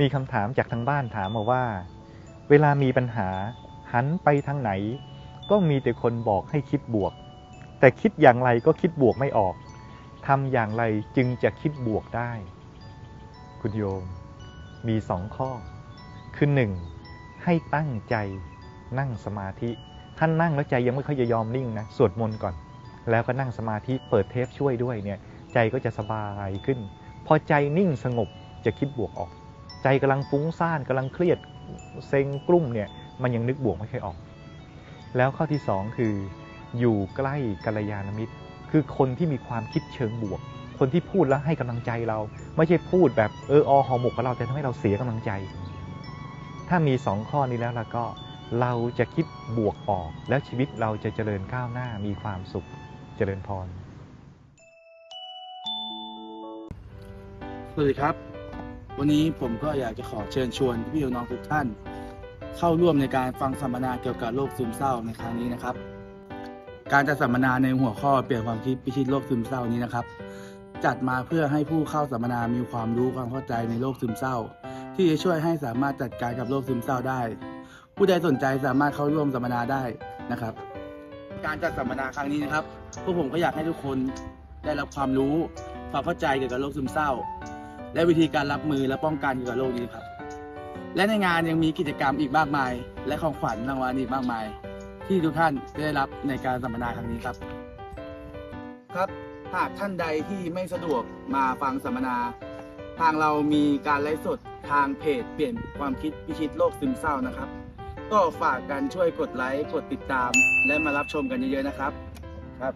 มีคำถามจากทางบ้านถามมาว่า เวลามีปัญหาหันไปทางไหน ก็มีแต่คนบอกให้คิดบวก แต่คิดอย่างไรก็คิดบวกไม่ออกทำอย่างไรจึงจะคิดบวกได้ คุณโยม มีสองข้อ คือหนึ่งให้ตั้งใจนั่งสมาธิ ท่านนั่งแล้วใจยังไม่ค่อยจะยอมนิ่งนะ สวดมนต์ก่อน แล้วก็นั่งสมาธิเปิดเทปช่วยด้วยเนี่ย ใจก็จะสบายขึ้น พอใจนิ่งสงบจะคิดบวกออก ใจกำลังฟุ้งซ่านกำลังเครียดเซ็งกลุ้มเนี่ยมันยังนึกบวกไม่เคยออก แล้วข้อที่สองคือ อยู่ใกล้กัลยาณมิตร คือคนที่มีความคิดเชิงบวก คนที่พูดแล้วให้กำลังใจเรา ไม่ใช่พูดแบบเอออหอหมกกับเราแต่ทำให้เราเสียกำลังใจ ถ้ามีสองข้อนี้แล้วแล้วก็เราจะคิดบวกออก แล้วชีวิตเราจะเจริญก้าวหน้ามีความสุขเจริญพร สวัสดีครับ วันนี้ผมก็อยากจะขอเชิญชวนพี่น้องทุกท่าน เข้าร่วมในการฟังสัมมนาเกี่ยวกับโรคซึมเศร้าในครั้งนี้นะครับ การจัดสัมมนาในหัวข้อเปลี่ยนความคิดพิชิตโรคซึมเศร้านี้นะครับ จัดมาเพื่อให้ผู้เข้าสัมมนามีความรู้ความเข้าใจในโรคซึมเศร้า ที่จะช่วยให้สามารถจัดการกับโรคซึมเศร้าได้ ผู้ใดสนใจสามารถเข้าร่วมสัมมนาได้นะครับ การจัดสัมมนาครั้งนี้นะครับพวกผมก็อยากให้ทุกคนได้รับความรู้ความเข้าใจเกี่ยวกับโรคซึมเศร้า และวิธีการรับมือและป้องกันเกี่ยวกับโรคนี้ครับ และในงานยังมีกิจกรรมอีกมากมาย และของขวัญรางวัลอีกมากมาย ที่ทุกท่านจะได้รับในการสัมมนาครั้งนี้ครับ ครับหากท่านใดที่ไม่สะดวกมาฟังสัมมนา ทางเรามีการไลฟ์สดทางเพจเปลี่ยนความคิดพิชิตโรคซึมเศร้านะครับ ก็ฝากกันช่วยกดไลค์กดติดตาม และมารับชมกันเยอะๆนะครับครับ